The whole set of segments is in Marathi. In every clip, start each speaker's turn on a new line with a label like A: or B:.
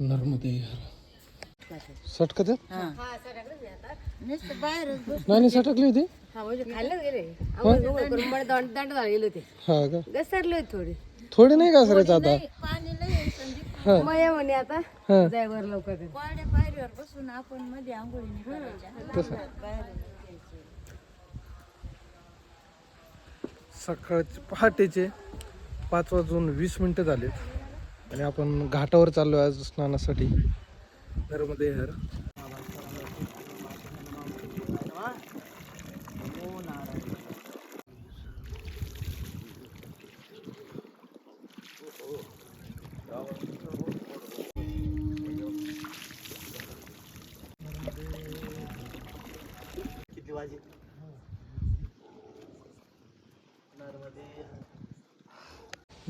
A: नर्मदे सटकत?
B: नुसतं बाहेरच बस.
A: नाही नाही सटकली होती.
C: हा म्हणजे खायलाच गेले. आंघोळ बिंघोळ करून मला दंड दंड झाले गेले होते.
A: हा का?
C: घसरले होते थोडे.
A: थोडी नाही घसरायचं आता?
B: पाणी लय संधी
C: मग ये म्हणे आता
A: हा.
C: जाय वर लवकर
B: पायरीवर बसून आपण मध्ये आंघोळीने करायच्या.
A: तसं
B: बाहेर
A: सकाळचे पहाटेचे पाच वाजून वीस मिनटं झालेत. आणि आपण घाटावर चाललो आज स्नानासाठी. नर्मदे हर.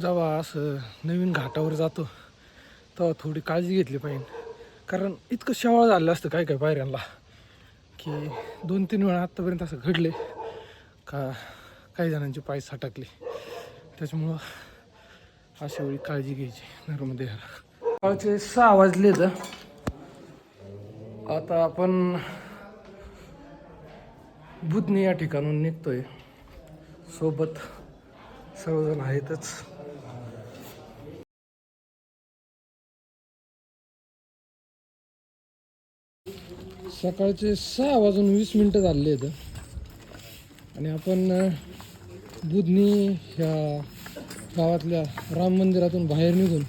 A: जेव्हा असं नवीन घाटावर जातो तेव्हा थोडी काळजी घेतली पाहिजे. कारण इतकं शेवाळ झालं असतं काय काय पायऱ्यांना की दोन तीन वेळा आत्तापर्यंत असं घडले का काही जणांचे पाय सटकले. त्याच्यामुळं अशा वेळी काळजी घ्यायची नर्मदे सकाळचे सहा वाजले तर आता आपण बुधनी या ठिकाणून निघतोय. सोबत सर्वजण आहेतच. सकाळचे सहा वाजून वीस मिनटं झाले आहेत. आणि आपण बुधनी ह्या गावातल्या राम मंदिरातून बाहेर निघून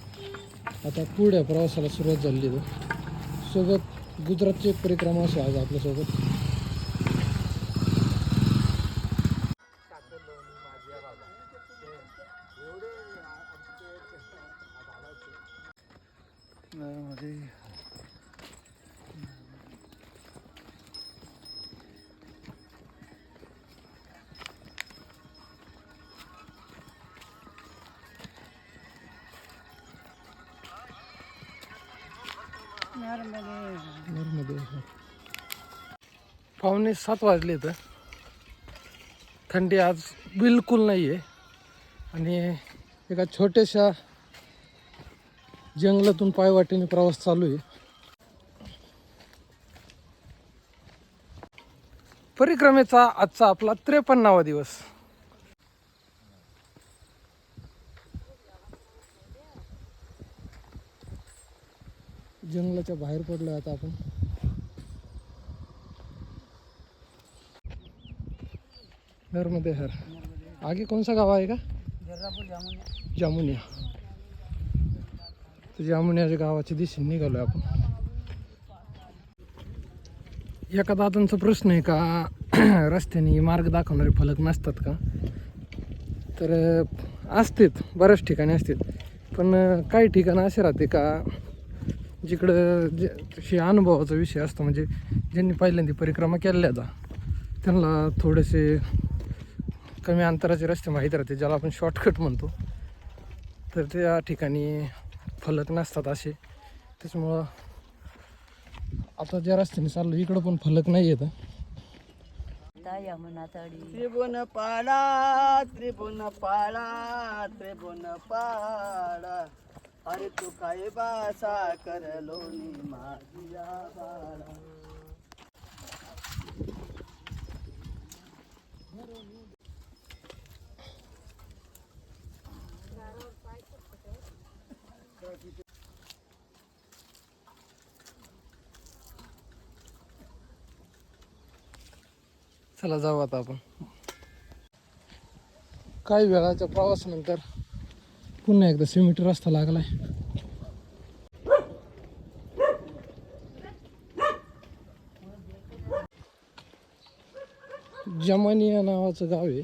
A: आता पुढ्या प्रवासाला सुरुवात झाली आहे. सोबत गुजरातची एक परिक्रमा असे आज आपल्यासोबत. नर्मदे पावणे सात वाजले तर थंडी आज बिलकुल नाही आहे आणि एका छोट्याशा जंगलातून पायवाटेने प्रवास चालू आहे. परिक्रमेचा आजचा आपला त्रेपन्नावा दिवस. जंगलाच्या बाहेर पडलो आता आपण. नर्मदे हर. आगे कौन सा गाव आहे का? जामुनिया. तर जामुनियाच्या गावाच्या दिशेने निघालोय आपण. एका दादांचा प्रश्न आहे का रस्त्याने मार्ग दाखवणारे फलक नसतात का? तर असतेत बऱ्याच ठिकाणी असतात. पण काही ठिकाणं असे राहते का जिकडं जे हे अनुभवाचा विषय असतो म्हणजे ज्यांनी पहिल्यांदा परिक्रमा केल्या जा त्यांना थोडेसे कमी अंतराचे रस्ते माहीत राहते ज्याला आपण शॉर्टकट म्हणतो. तर त्या ठिकाणी फलक नसतात असे. त्याच्यामुळं आता ज्या रस्त्याने चाललो इकडं पण फलक नाही येतं
D: त्रिभुवन पाळा त्रिभुवन पाळा त्रिभुवन पाळा अरे तू काय बासा करलोनी माझ्या बाळा?
A: चला जाऊ आता आपण. काही वेळाच्या प्रवासानंतर पुन्हा एकदा सिमेंट रस्ता लागलाय. जमानिया नावाचं गाव आहे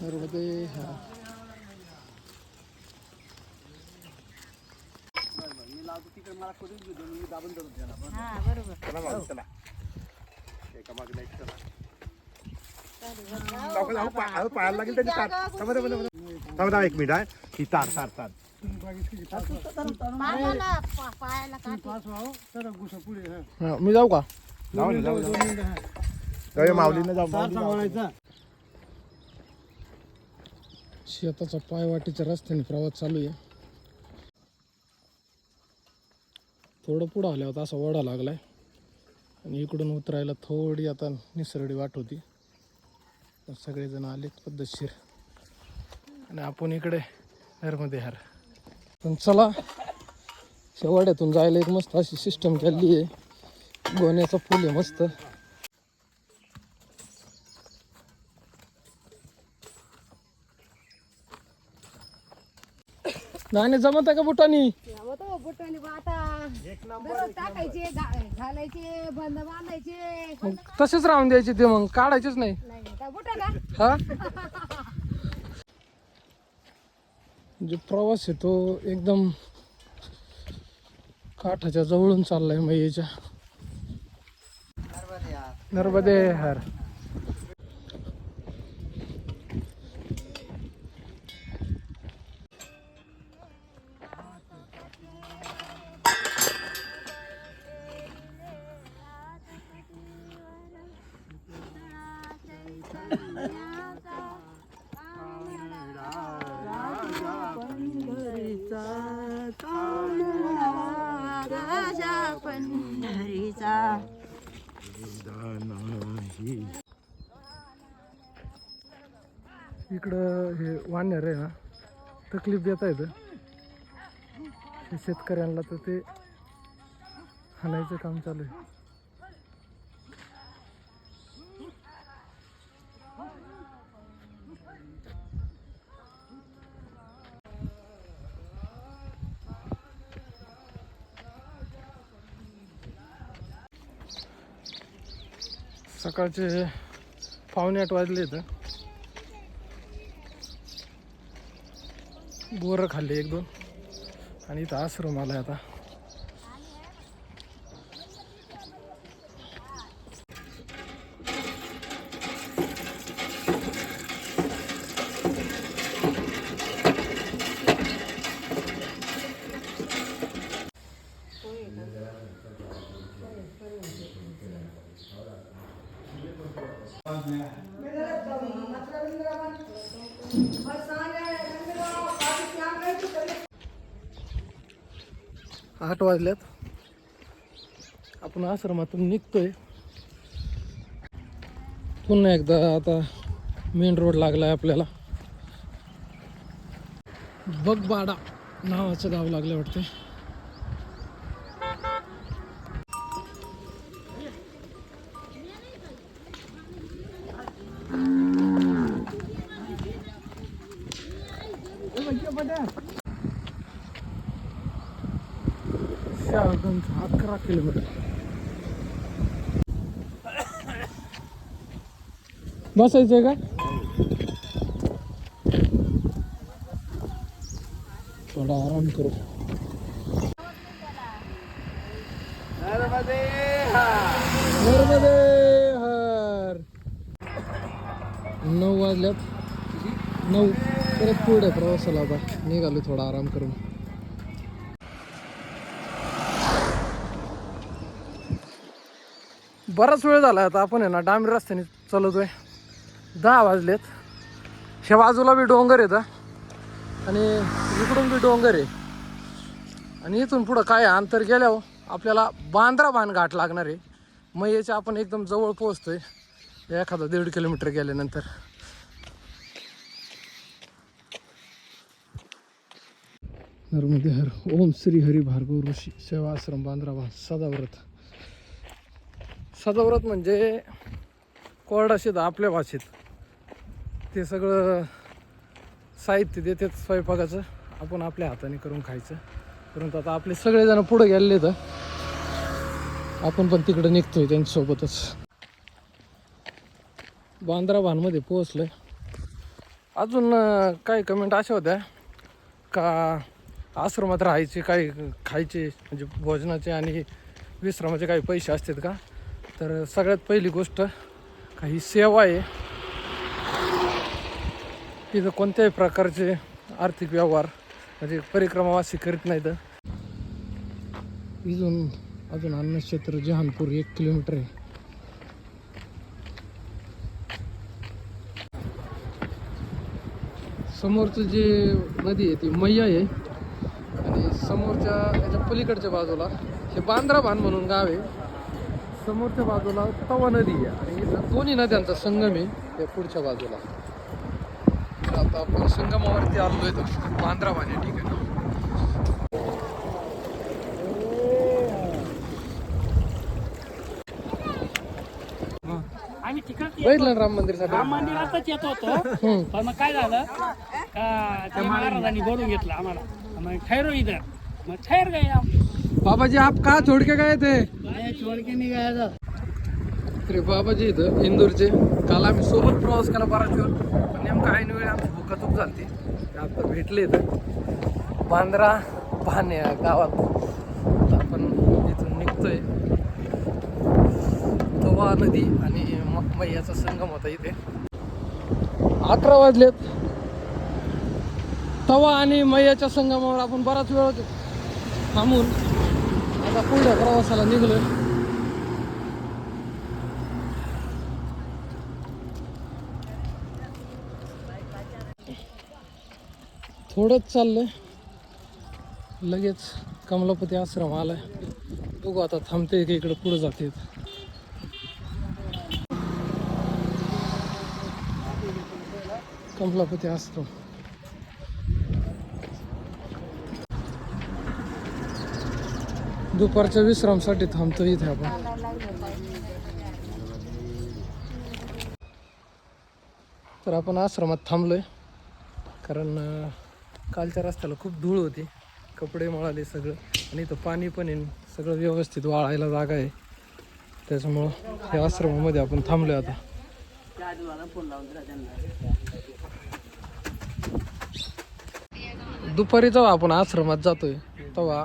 A: नर्मदे हा
D: मी लावतो तिकडे मला कधीच घेतो मी दाबून धरून त्याला
B: हा बरोबर
D: चला बाबा चला एका मागे नाही चला लवकर लागेल त्याची तार थांबा थांबा थांबा. थांबा थांबा एक मिनिट आहे ही तार तार तार
A: हा, मी जाऊ का?
D: जाऊ दे, जाऊ दे. तेव्हा माऊलीनं जाऊ माऊली
A: शेताचा पायवाटीच्या रस्त्याने प्रवास चालू आहे. थोडं पुढं आल्यावर असा ओढा लागलाय. आणि इकडून उतरायला थोडी आता निसरडी वाट होती. तर सगळेजण आलेत पद्धतशीर. आणि आपण इकडे घरमध्ये पण चला शेवाड्यातून जायला एक मस्त अशी सिस्टम केली आहे. गोण्याचा फुल आहे मस्त. नाणे जमत आहे का बुटानी?
C: बुटाने आता दररोज टाकायचे घा- घालायचे बंद बांधायचे.
A: मग तसेच राहून द्यायचे ते मग काढायचेच नाही.
C: नाही काय बुटा का?
A: हा? जो प्रवास आहे तो एकदम काठाच्या जवळून चाललाय मैयाच्या नर्मदे हर
B: पंढरीचा
A: इकडं हे वानर आहे ना तकलीफ देता येतं शेतकऱ्यांना तर ते हाणायचं काम चालू आहे. सकाळचे पावणे आठ वाजले तर बोरं खाल्ले एक दोन. आणि इथं आश्रम आहे आता आठ वाजल्यात. आपण आश्रमातून निघतोय. पुन्हा एकदा आता मेन रोड लागलाय आपल्याला. बगबाडा नावाचं गाव लागलं वाटतं किलोमीटर बसायचंय का? थोडा आराम करू. नर्मदे हर. नऊ वाजल्यात. नऊ. परत पुढे प्रवासाला आता. निघालो थोडा आराम करून. बराच वेळ झाला आता आपण आहे ना डांबरी रस्त्याने चालवतोय दहा वाजलेत. ह्या बाजूला बी डोंगर आहेत आणि इकडून बी डोंगर आहे. आणि इथून पुढं काय अंतर गेल्यावर आपल्याला बांद्रा बांध घाट लागणार आहे. मग याच्या आपण एकदम जवळ पोहोचतोय. एखादा दीड किलोमीटर गेल्यानंतर. नर्मदे हर. ओम श्री हरी भार्गव ऋषी. सेवा आश्रम बांद्राबाद सदाव्रत. सदाव्रत म्हणजे कोरडा शेत आपल्या भाषेत. ते सगळं साहित्य देतात स्वयंपाकाचं. आपण आपल्या हाताने करून खायचं. परंतु आता आपले सगळेजण पुढे गेलेले तर आपण पण तिकडे निघतोय त्यांच्यासोबतच. बांद्रा भानमध्ये पोहोचलं अजून काही कमेंट अशा होत्या का आश्रमात राहायचे काही खायचे म्हणजे भोजनाचे आणि विश्रामाचे काही पैसे असतात का? तर सगळ्यात पहिली गोष्ट काही सेवा आहे. तिथं कोणत्याही प्रकारचे आर्थिक व्यवहार म्हणजे परिक्रमावासी करीत नाहीत. इजून अजून अन्न क्षेत्र जहानपूर एक किलोमीटर आहे. समोरचं जे नदी आहे ती मैया आहे. आणि समोरच्या याच्या पलीकडच्या बाजूला हे बांद्रा बांध म्हणून गाव आहे. समोरच्या बाजूला तवा नदी आहे. आणि इथं दोन्ही नद्यांचा संगम आहे त्या पुढच्या बाजूला. आता आपण संगमावरती आलो आहे बांद्रा बांध या ठिकाणी
E: आम्ही तिकडच
A: बघितलं राम मंदिरसाठी?
E: राम मंदिरातच येत होतो.
A: हम्म.
E: पण मग काय झालं? का त्या महाराजांनी बोलून घेतलं आम्हाला. मग ठहरो इधर मग ठहर गए हम
A: बाबाजी आप का छोड़ के गए थे?
E: काय छोड़ के नाही गया
A: तरी बाबाजी इथं इंदूरचे काल आम्ही सोबत प्रवास केला बराच वेळ पण नेमकं ऐन वेळ आमची भुकाचूक झाली ते आता भेटले इथं बांद्रा पाहणे गावात आपण इथून निघतोय तवा नदी आणि मैयाचा संगम होता इथे अकरा वाजलेत तवा आणि मैयाच्या संगमावर आपण बराच वेळ थांबून आता पुढे प्रवासाला निघलोय थोडंच चाललं लगेच कमलापती आश्रम आलाय. बघू आता थांबते की इकडे पुढे जाते. कमलापती आश्रम. दुपारच्या विश्रामसाठी थांबतो इथे आपण. तर आपण आश्रमात थांबलोय. कारण कालच्या रस्त्याला खूप धूळ होती. कपडे मळाले सगळं. आणि इथं पाणी पण आहे. सगळं व्यवस्थित वाळायला जागा आहे. त्याच्यामुळं या आश्रमामध्ये आपण थांबलो आता. दुपारी जेव्हा आपण आश्रमात जातोय तेव्हा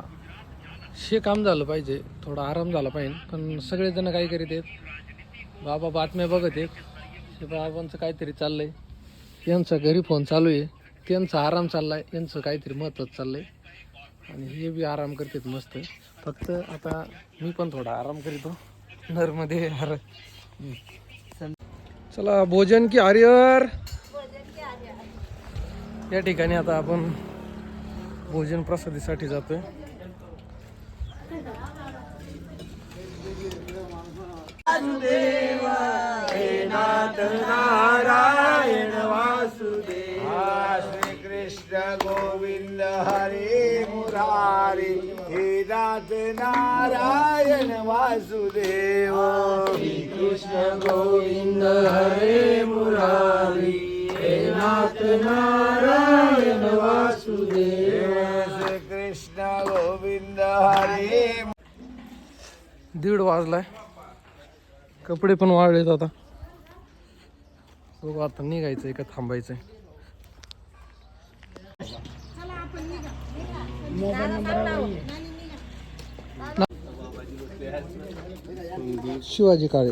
A: शे काम झालं पाहिजे. थोडा आराम झाला पाहिजे. पण सगळेजण काय करीत आहेत? बाबा बातम्या बघत आहेत. हे बाबांचं काहीतरी चाललंय. यांचा घरी फोन चालू आहे. त्यांचा आराम चाललाय यांचं काहीतरी महत्त्वाचं चाललंय. आणि हे बी आराम करतात मस्त. फक्त आता मी पण थोडा आराम करीतो. नरमध्ये हर चला भोजन की हरिहर या ठिकाणी आता आपण भोजन प्रसादीसाठी जातोय.
F: श्री कृष्ण गोविंद हरे मुरारी हे नाथ नारायण वासुदेव। श्री कृष्ण गोविंद हरे मुरारी हे नाथ नारायण वासुदेव। श्री कृष्ण गोविंद हरे
A: दीड वाजलाय. कपडे पण वाळलेत आता. बघू आता निघायचंय का थांबायचंय. शिवाजी काळे.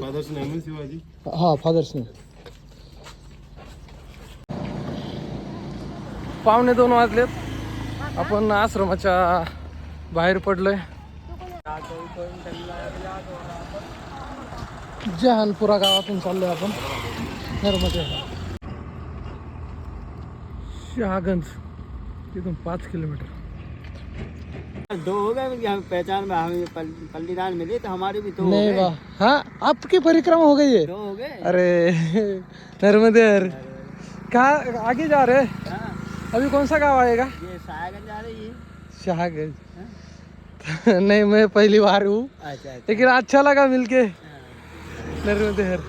A: हा फादर्स नेम पावणे दोन वाजलेत. आपण आश्रमाच्या बाहेर पडलोय. जहानपुरा गावातून चाललोय आपण. नर्मदे. शहागंज तिथून पाच किलोमीटर.
G: दो हो गए हम पहचान में हमें पल, पल्लीदान मिले तो हमारे भी दो हो
A: नहीं
G: गए।
A: वाह। हाँ आपकी परिक्रमा हो गई है
G: दो हो गए।
A: अरे नर्मदेर कहाँ आगे जा रहे हैं?
G: हाँ,
A: अभी कौन सा गाँव आएगा?
G: ये सायागंज जा रही है।
A: शहागंज नहीं मैं पहली बार हूँ।
G: अच्छा अच्छा।
A: लेकिन अच्छा लगा मिलके। नर्मदेहर।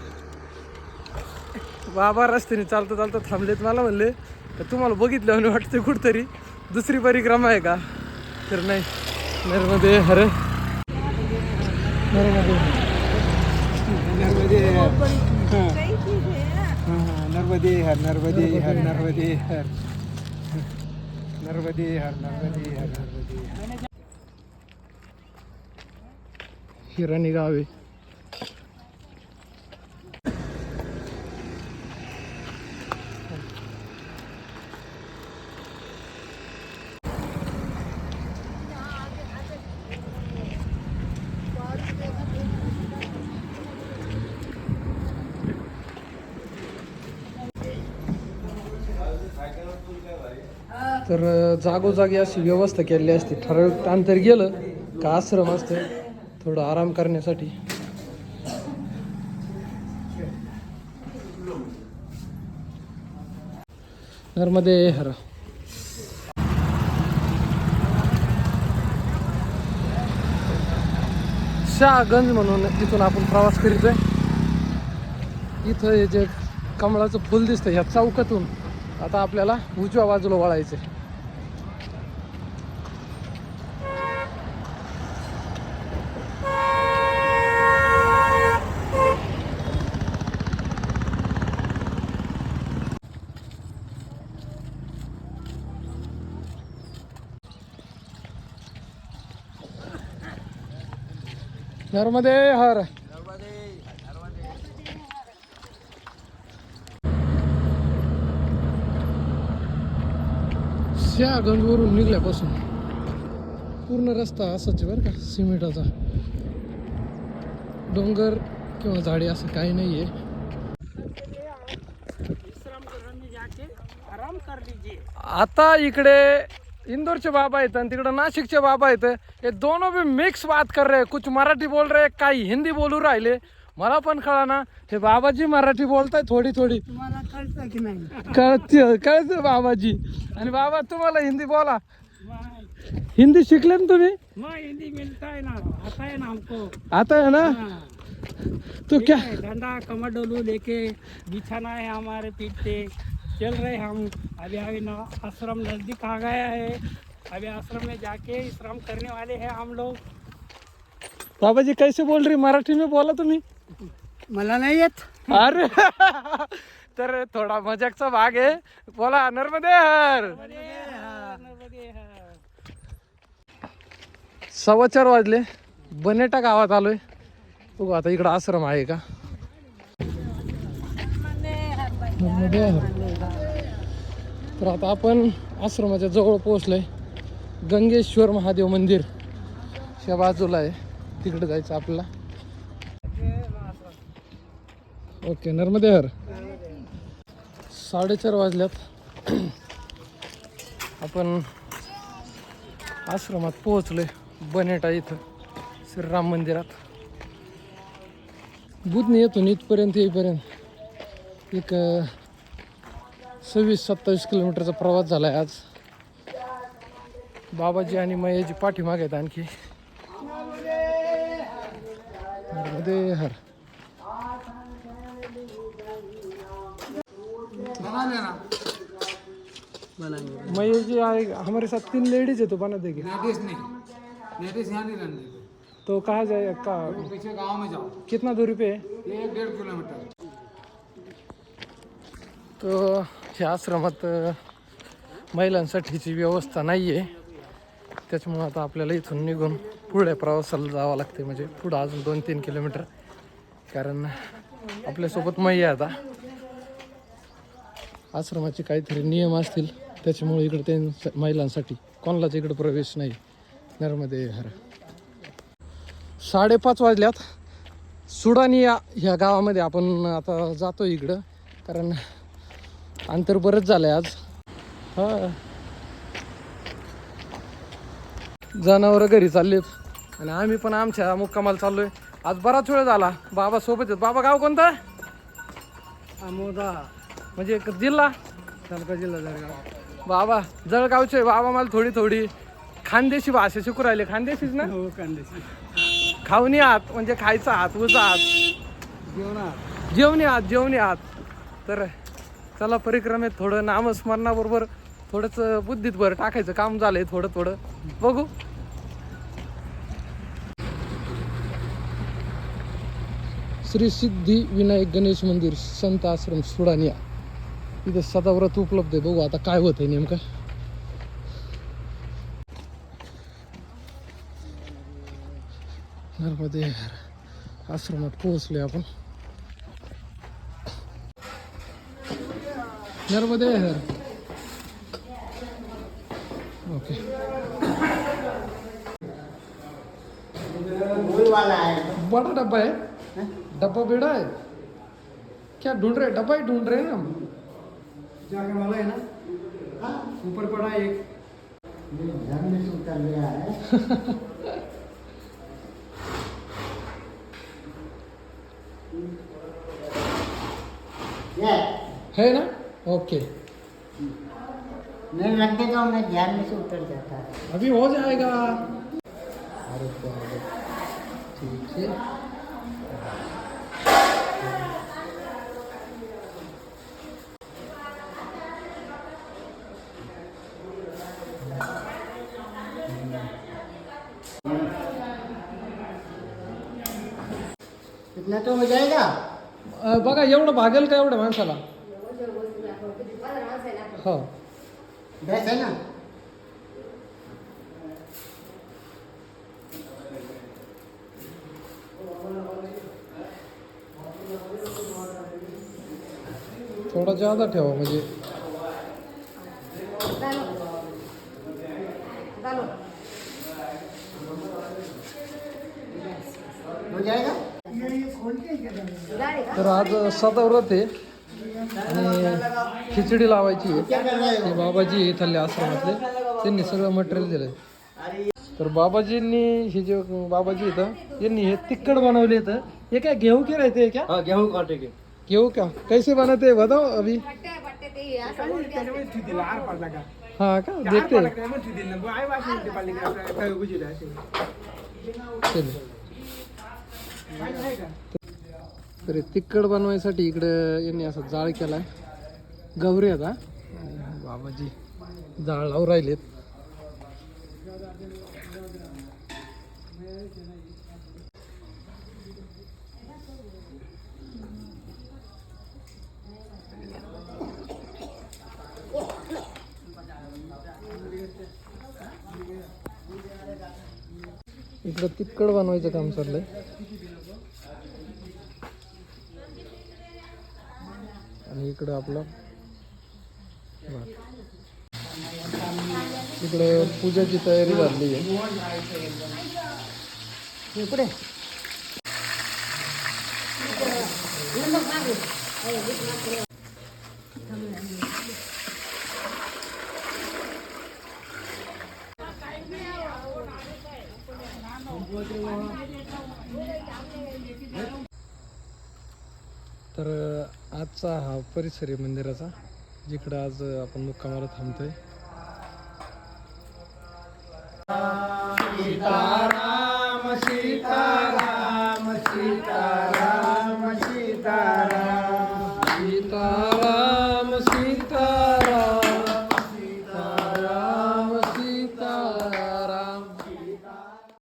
A: बाबा रस्त्याने चालता चालता थांबलेत मला म्हणले तर तुम्हाला बघितलं वाटतं कुठतरी दुसरी परिक्रमा आहे का? नाही नर्मदे हर. नर्मदे.
F: नर्मदे नर्मदे हर नर्मदे हर नर्मदे हर. नर्मदे हर. नर्मदे हर नर्मदे हर
A: हिराणी गाव. आहे तर जागोजागी अशी व्यवस्था केलेली असते. ठराविक अंतर गेलं का आश्रम असतं थोडं आराम करण्यासाठी. नर्मदे हर. शहागंज म्हणून तिथून आपण प्रवास करीतोय. इथं हे जे कमळाचं फुल दिसतं ह्या चौकातून आता आपल्याला उजव्या बाजूला वळायचं नर्मदे हर. शहागंजवरून निघल्यापासून पूर्ण रस्ता असाच बरं का सिमेंटाचा. डोंगर किंवा झाडे असं काही नाही आहे आता इकडे इंदौरचे बाबा आहेत आणि तिकडे नाशिकचे बाबा आहेत. हे दोनों भी मिक्स बात कर रहे. कुछ मराठी बोल रहे काही हिंदी बोलू राहिले. मला पण कळा ना हे बाबाजी मराठी बोलताय थोडी थोडी.
E: कळतं की नाही?
A: कळते कळते बाबाजी. आणि बाबा तुम्हाला हिंदी बोला. हिंदी शिकले ना तुम्ही?
E: हिंदी मिलता है ना आता है ना हमको
A: आता है ना? तो क्या
E: डंडा कमर डोलू लेके बिछाना है हमारे पीठ पे. चल रहे हम। अभी अभी ना आश्रम नजदीक आ गया है। अभी आश्रम में जाके विश्राम करने वाले हैं हम लोग।
A: बाबाजी कैसे बोल रही? मराठी में बोला तुम्ही
E: मला नाही येत.
A: अरे तर थोडा मजाकचा भाग आहे. बोला नर्मदे हर सव्वा चार वाजले. बनेटा गावात आलोय. बघू आता इकडं आश्रम आहे का? नर्मदे हर. तर आता आपण आश्रमाच्या जवळ पोहोचलोय. गंगेश्वर महादेव मंदिर. च्या बाजूला आहे. तिकडे जायचं आपल्याला. ओके नर्मदे हर. साडेचार वाजल्यात. आपण आश्रमात पोहोचलोय बनेटा इथं श्रीराम मंदिरात. बुधनी येथून इथपर्यंत येईपर्यंत एक सव्वीस सत्तावीस किलोमीटरचा प्रवास झाला आहे आज. बाबाजी आणि मयाजी पाठीमागे आहेत आणखी. हर मयूर जी आए हमारे साथ तीन लेडीज है तो बना देगी.
F: लेडीज नहीं. लेडीज यहाँ नहीं रहने देते.
A: तो कहाँ जाए का
F: पीछे गांव में जाओ.
A: कितना दूरी पे है?
F: एक डेढ़ किलोमीटर.
A: तर ह्या आश्रमात महिलांसाठीची व्यवस्था नाही आहे त्याच्यामुळं आता आपल्याला इथून निघून पुढे प्रवासाला जावं लागते म्हणजे पुढं अजून दोन तीन किलोमीटर. कारण आपल्यासोबत मै आहे आता. आश्रमाचे काहीतरी नियम असतील. त्याच्यामुळे इकडे ते महिलांसाठी कोणालाच इकडे प्रवेश नाही. नर्मदे हर. साडेपाच वाजल्यात. सुडानिया ह्या गावामध्ये आपण आता जातो इकडं. कारण अंतर बरंच झालंय आज. हा. जनावरं घरी चाललेत. आणि आम्ही पण आमच्या मुक्कामाला चाललोय. आज बराच वेळ झाला. बाबा सोबत आहेत. बाबा गाव कोणतं?
E: अमोदा
A: म्हणजे एक जिल्हा?
E: तालुका जिल्हा जळगाव.
A: बाबा जळगावचे बाबा मला थोडी थोडी खानदेशी भाषा शिकू राहिले. खानदेशीच ना?
E: हो कांदेशी
A: खावणी आहात. म्हणजे खायचा हात उजा हात
E: जेवणात.
A: जेवणी आहात जेवणी आहात. तर चला परिक्रमेत थोडं नामस्मरणाबरोबर थोडंच बुद्धीत बरं टाकायचं काम झालंय थोडं थोडं. बघू. श्री सिद्धी विनायक गणेश मंदिर संत आश्रम सुडानिया. इथं सदाव्रत उपलब्ध आहे. बघू आता काय होत आहे नेमकं. नर्मदे आश्रमात पोहोचले आपण. नर्मदे हर ओके। बड़ा डब्बा है। डब्बा बेड़ा है। क्या ढूंढ रहे डब्बा ही ढूंढ रहे हैं हम।
F: जाके वाला है ना? ऊपर पड़ा एक।
A: है ना? ओके।
H: मैं रख देता हूँ मैं ध्यान में से उतर जाता। है
A: अभी हो जाएगा। अरे ठीक है।
H: इतना तो हो जाएगा?
A: बघा एवढं भागेल का एवढ्या माणसाला? हो.
H: दस है ना?
A: थोडा जादा ठेवा म्हणजे.
H: हो जाएगा
A: तर आज सदाव्रत आहे. आणि खिचडी लावायची आहे. हे बाबाजी आहे इथले आश्रमातले. त्यांनी सगळं मटेरियल दिलं तर बाबाजींनी हे जे बाबाजी इथं यांनी हे तिखट बनवले इथं. हे काय घेऊ के रहते हैं क्या?
G: हाँ गेहूँ काटे के
A: गेहूं क्या कैसे बनाते हैं बताओ अभी.
F: का
A: हाँ का देखते हैं
F: का?
A: तर हे तिखट बनवायसाठी इकडं यांनी असं जाळ केलाय. गौरी आता. बाबाजी जाळ लावून राहिलेत. इकडं तिखट बनवायचं काम चाललंय. आणि इकडं आपलं इकडे पूजाची तयारी झाली आहे. तर आजचा हा परिसर आहे मंदिराचा. जिकडं आज आपण मुक्कामाला थांबतोय.